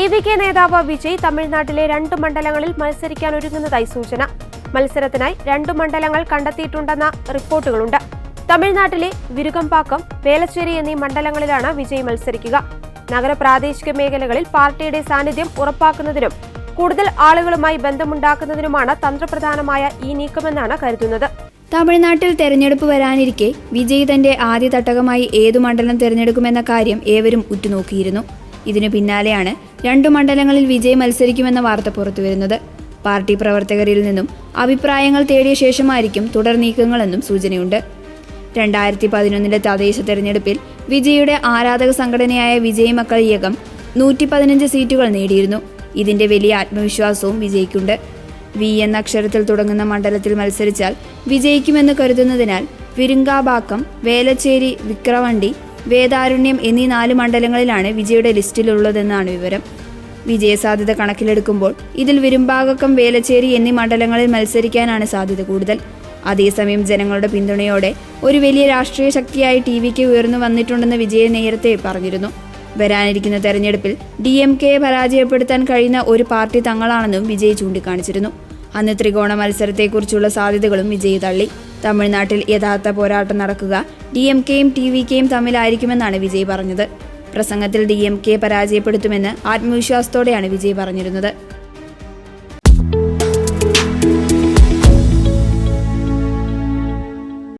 T V K നേതാവ് വിജയ് തമിഴ്നാട്ടിലെ രണ്ട് മണ്ഡലങ്ങളിൽ മത്സരിക്കാൻ ഒരുങ്ങുന്നതായി സൂചന. മത്സരത്തിനായി രണ്ട് മണ്ഡലങ്ങൾ കണ്ടെത്തിയിട്ടുണ്ടെന്ന റിപ്പോർട്ടുകളുണ്ട്. തമിഴ്നാട്ടിലെ വിരുകമ്പാക്കം വേലച്ചേരി എന്നീ മണ്ഡലങ്ങളിലാണ് വിജയ് മത്സരിക്കുക. നഗര പ്രാദേശിക മേഖലകളിൽ പാർട്ടിയുടെ സാന്നിധ്യം ഉറപ്പാക്കുന്നതിനും കൂടുതൽ ആളുകളുമായി ബന്ധമുണ്ടാക്കുന്നതിനുമാണ് തന്ത്രപ്രധാനമായ ഈ നീക്കമെന്നാണ് കരുതുന്നത്. തമിഴ്നാട്ടിൽ തെരഞ്ഞെടുപ്പ് വരാനിരിക്കെ വിജയ് തന്റെ ആദ്യ തട്ടകമായി ഏതു മണ്ഡലം തിരഞ്ഞെടുക്കുമെന്ന കാര്യം ഏവരും ഉറ്റുനോക്കിയിരുന്നു. ഇതിനു പിന്നാലെയാണ് രണ്ടു മണ്ഡലങ്ങളിൽ വിജയ് മത്സരിക്കുമെന്ന വാർത്ത പുറത്തുവരുന്നത്. പാർട്ടി പ്രവർത്തകരിൽ നിന്നും അഭിപ്രായങ്ങൾ തേടിയ ശേഷമായിരിക്കും തുടർ നീക്കങ്ങളെന്നും സൂചനയുണ്ട്. രണ്ടായിരത്തി പതിനൊന്നിലെ തദ്ദേശ തെരഞ്ഞെടുപ്പിൽ വിജയുടെ ആരാധക സംഘടനയായ വിജയ് മക്കൾ യകം നൂറ്റി പതിനഞ്ച് സീറ്റുകൾ നേടിയിരുന്നു. ഇതിന്റെ വലിയ ആത്മവിശ്വാസവും വിജയ്ക്കുണ്ട്. വി എന്ന അക്ഷരത്തിൽ തുടങ്ങുന്ന മണ്ഡലത്തിൽ മത്സരിച്ചാൽ വിജയിക്കുമെന്ന് കരുതുന്നതിനാൽ വിരുങ്കാബാക്കം വേലച്ചേരി വിക്രവണ്ടി വേദാരുണ്യം എന്നീ നാല് മണ്ഡലങ്ങളിലാണ് വിജയുടെ ലിസ്റ്റിലുള്ളതെന്നാണ് വിവരം. വിജയസാധ്യത കണക്കിലെടുക്കുമ്പോൾ ഇതിൽ വിരുമ്പാകക്കം വേലച്ചേരി എന്നീ മണ്ഡലങ്ങളിൽ മത്സരിക്കാനാണ് സാധ്യത കൂടുതൽ. അതേസമയം ജനങ്ങളുടെ പിന്തുണയോടെ ഒരു വലിയ രാഷ്ട്രീയ ശക്തിയായി ടി വിക്ക് ഉയർന്നു വന്നിട്ടുണ്ടെന്ന് വിജയ നേരത്തെ പറഞ്ഞിരുന്നു. വരാനിരിക്കുന്ന തെരഞ്ഞെടുപ്പിൽ ഡി എം കെയെ പരാജയപ്പെടുത്താൻ കഴിയുന്ന ഒരു പാർട്ടി തങ്ങളാണെന്നും വിജയ് ചൂണ്ടിക്കാണിച്ചിരുന്നു. അന്ന് ത്രികോണ മത്സരത്തെക്കുറിച്ചുള്ള സാധ്യതകളും വിജയ് തള്ളി. തമിഴ്നാട്ടിൽ യഥാർത്ഥ പോരാട്ടം നടക്കുക ഡി എം കെയും ടി വി കെയും തമ്മിലായിരിക്കുമെന്നാണ് വിജയ് പറഞ്ഞത്. പ്രസംഗത്തിൽ ഡി എം കെ പരാജയപ്പെടുത്തുമെന്ന് ആത്മവിശ്വാസത്തോടെയാണ് വിജയ് പറഞ്ഞിരുന്നത്.